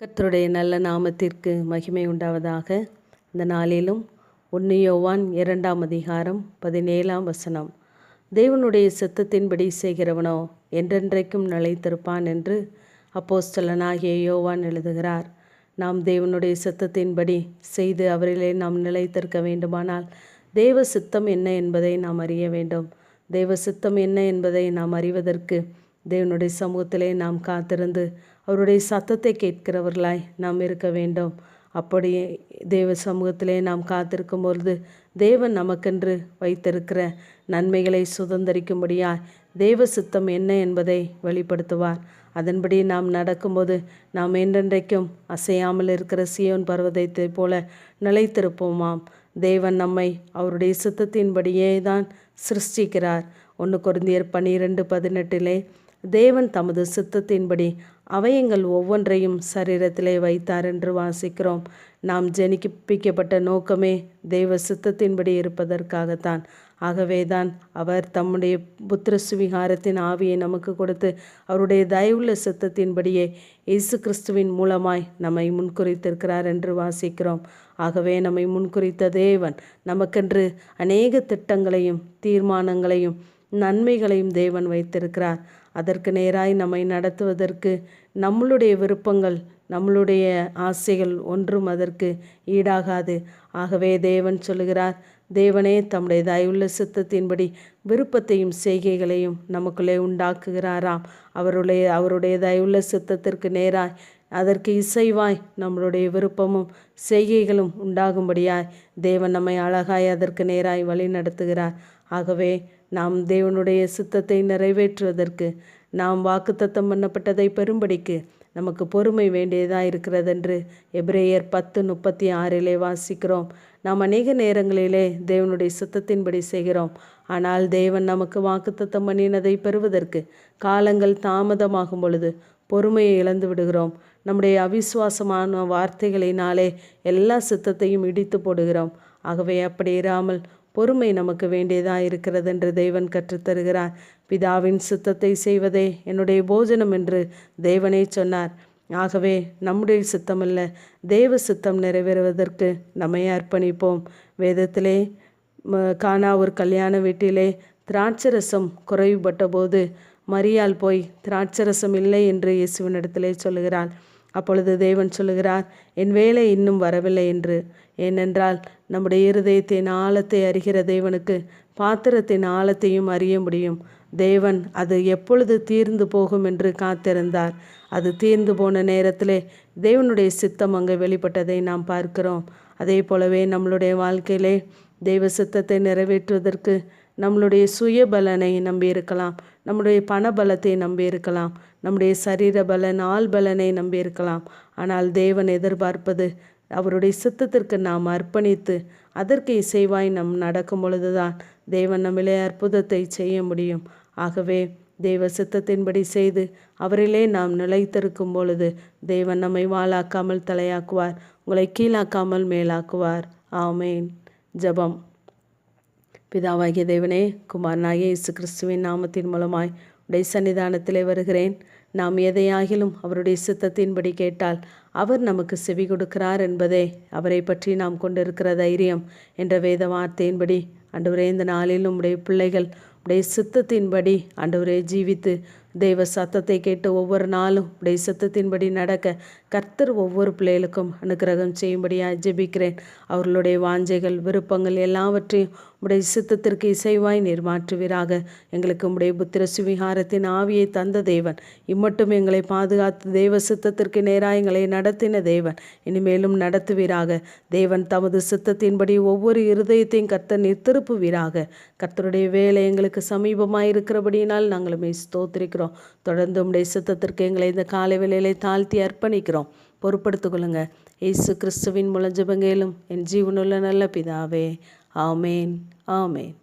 கத்தருடைய நல்ல நாமத்திற்கு மகிமை உண்டாவதாக. இந்த நாளிலும் ஒன்று யோவான் இரண்டாம் அதிகாரம் பதினேழாம் வசனம். தேவனுடைய சித்தத்தின்படி செய்கிறவனோ என்றென்றைக்கும் நிலைத்திருப்பான் என்று அப்போஸ்தலனாகிய யோவான் எழுதுகிறார். நாம் தேவனுடைய சித்தத்தின்படி செய்து அவரிலே நாம் நிலைத்திருக்க வேண்டுமானால் தேவ சித்தம் என்ன என்பதை நாம் அறிய வேண்டும். தேவ சித்தம் என்ன என்பதை நாம் அறிவதற்கு தேவனுடைய சமூகத்திலே நாம் காத்திருந்து அவருடைய சத்தத்தை கேட்கிறவர்களாய் நாம் இருக்க வேண்டும். அப்படியே தேவ சமூகத்திலே நாம் காத்திருக்கும் பொழுது தேவன் நமக்கென்று வைத்திருக்கிற நன்மைகளை சுதந்திரிக்கும்படியாய் தேவ சித்தம் என்ன என்பதை வெளிப்படுத்துவார். அதன்படி நாம் நடக்கும்போது நாம் என்றென்றைக்கும் அசையாமல் இருக்கிற சியோன் பர்வதத்தை போல நிலைத்திருப்போமாம். தேவன் நம்மை அவருடைய சித்தத்தின்படியே தான் சிருஷ்டிக்கிறார். ஒன்று குருந்தியர் பன்னிரெண்டு பதினெட்டிலே தேவன் தமது சித்தத்தின்படி அவயங்கள் ஒவ்வொன்றையும் சரீரத்திலே வைத்தார் என்று வாசிக்கிறோம். நாம் ஜனிப்பிக்கப்பட்ட நோக்கமே தெய்வ சித்தத்தின்படி இருப்பதற்காகத்தான். ஆகவேதான் அவர் தம்முடைய புத்திர சுவிகாரத்தின் ஆவியை நமக்கு கொடுத்து அவருடைய தயவுள்ள சித்தத்தின்படியே இயேசு கிறிஸ்துவின் மூலமாய் நம்மை முன்குறித்திருக்கிறார் என்று வாசிக்கிறோம். ஆகவே நம்மை முன்குறித்த தேவன் நமக்கென்று அநேக திட்டங்களையும் தீர்மானங்களையும் நன்மைகளையும் தேவன் வைத்திருக்கிறார். அதற்கு நேராய் நம்மை நடத்துவதற்கு நம்மளுடைய விருப்பங்கள் நம்மளுடைய ஆசைகள் ஒன்றும் அதற்கு ஈடாகாது. ஆகவே தேவன் சொல்லுகிறார் தேவனே தம்முடைய தயவுள்ள சித்தத்தின்படி விருப்பத்தையும் செய்கைகளையும் நமக்குள்ளே உண்டாக்குகிறாராம். அவருடைய அவருடைய தயவுள்ள சித்தத்திற்கு நேராய் அதற்கு இசைவாய் நம்மளுடைய விருப்பமும் செய்கைகளும் உண்டாகும்படியாய் தேவன் நம்மை அழகாய் அதற்கு நேராய் வழி நடத்துகிறார் ஆகவே நாம் தேவனுடைய சித்தத்தை நிறைவேற்றுவதற்கு நாம் வாக்குத்தத்தம் பண்ணப்பட்டதை பெரும்படிக்கு நமக்கு பொறுமை வேண்டியதாக இருக்கிறதென்று எப்ரேயர் பத்து முப்பத்தி ஆறிலே வாசிக்கிறோம். நாம் அநேக நேரங்களிலே தேவனுடைய சித்தத்தின்படி செய்கிறோம். ஆனால் தேவன் நமக்கு வாக்குத்தத்தம் பண்ணினதை பெறுவதற்கு காலங்கள் தாமதமாகும் பொழுது பொறுமையை இழந்து விடுகிறோம். நம்முடைய அவிசுவாசமான வார்த்தைகளினாலே எல்லா சித்தத்தையும் இடித்து போடுகிறோம். ஆகவே அப்படி இராமல் பொறுமை நமக்கு வேண்டியதாக இருக்கிறது என்று தேவன் கற்றுத்தருகிறார். பிதாவின் சித்தத்தை செய்வதே என்னுடைய போஜனம் என்று தேவனே சொன்னார். ஆகவே நம்முடைய சித்தமல்ல தேவ சித்தம் நிறைவேறுவதற்கு நம்மை அர்ப்பணிப்போம். வேதத்திலே காணா ஒரு கல்யாண வீட்டிலே திராட்சரசம் குறைவுபட்ட போது மரியால் போய் திராட்சரசம் இல்லை என்று இயேசுவினிடத்திலே சொல்லுகிறாள். அப்பொழுது தேவன் சொல்லுகிறார் என் வேலை இன்னும் வரவில்லை என்று. ஏனென்றால் நம்முடைய இருதயத்தின் ஆழத்தை அறிகிற தேவனுக்கு பாத்திரத்தின் ஆழத்தையும் அறிய முடியும். தேவன் அது எப்பொழுது தீர்ந்து போகும் என்று காத்திருந்தார். அது தீர்ந்து போன நேரத்திலே தேவனுடைய சித்தம் அங்கே வெளிப்பட்டதை நாம் பார்க்கிறோம். அதே போலவே நம்மளுடைய வாழ்க்கையிலே தெய்வ சித்தத்தை நிறைவேற்றுவதற்கு நம்மளுடைய சுய பலனை நம்பியிருக்கலாம். நம்முடைய பண பலத்தை நம்பியிருக்கலாம். நம்முடைய சரீர பலன் ஆள் பலனை நம்பியிருக்கலாம். ஆனால் தேவன் எதிர்பார்ப்பது அவருடைய சித்தத்திற்கு நாம் அர்ப்பணித்து அதற்கு இசைவாய் நம் நடக்கும் பொழுதுதான் தேவன் நம்மிலே அற்புதத்தை செய்ய முடியும். ஆகவே தேவ சித்தத்தின்படி செய்து அவரிலே நாம் நிலைத்திருக்கும் பொழுது தேவன் நம்மை வாழாக்காமல் தலையாக்குவார். உங்களை கீழாக்காமல் மேலாக்குவார். ஆமேன். ஜபம். பிதாவாகிய தேவனே குமாரனாகிய இயேசு கிறிஸ்துவின் நாமத்தின் மூலமாய் உடைய சன்னிதானத்திலே வருகிறேன். நாம் எதையாகிலும் அவருடைய சித்தத்தின்படி கேட்டால் அவர் நமக்கு செவி கொடுக்கிறார் என்பதே அவரை பற்றி நாம் கொண்டிருக்கிற தைரியம் என்ற வேத வார்த்தையின்படி. அன்றுவரே இந்த நாளில் உடைய பிள்ளைகள் உடைய சித்தத்தின்படி அன்றுவரே ஜீவித்து தெய்வ சத்தத்தை கேட்டு ஒவ்வொரு நாளும் உடைய சித்தத்தின்படி நடக்க கர்த்தர் ஒவ்வொரு பிள்ளைகளுக்கும் அனுகிரகம் செய்யும்படியாக ஜெபிக்கிறேன். அவர்களுடைய வாஞ்சைகள் விருப்பங்கள் எல்லாவற்றையும் உடைய சித்தத்திற்கு இசைவாய் நீர் மாற்றுவீராக. எங்களுக்கு உடைய புத்திர சுவிகாரத்தின் ஆவியை தந்த தேவன். இம்மட்டும் எங்களை பாதுகாத்து தெய்வ சித்தத்திற்கு நேராக எங்களை நடத்தின தேவன். இனிமேலும் நடத்துவீராக. தேவன் தமது சித்தத்தின்படி ஒவ்வொரு இருதயத்தையும் கர்த்தர் நீர் திருப்புவீராக. கர்த்தருடைய வேலை எங்களுக்கு சமீபமாக இருக்கிறபடியினால் நாங்களுமே ஸ்தோத்திரிக்கிறோம். தொடர்ந்து உடைய சித்தத்திற்கு எங்களை இந்த காலை வேலையிலே தாழ்த்தி அர்ப்பணிக்கிறோம். பொறுப்படுத்திக் கொள்ளுங்க. இயேசு கிறிஸ்துவின் முழஞ்சபங்கேலும் என் ஜீவனுள்ள நல்ல பிதாவே ஆமேன் ஆமேன்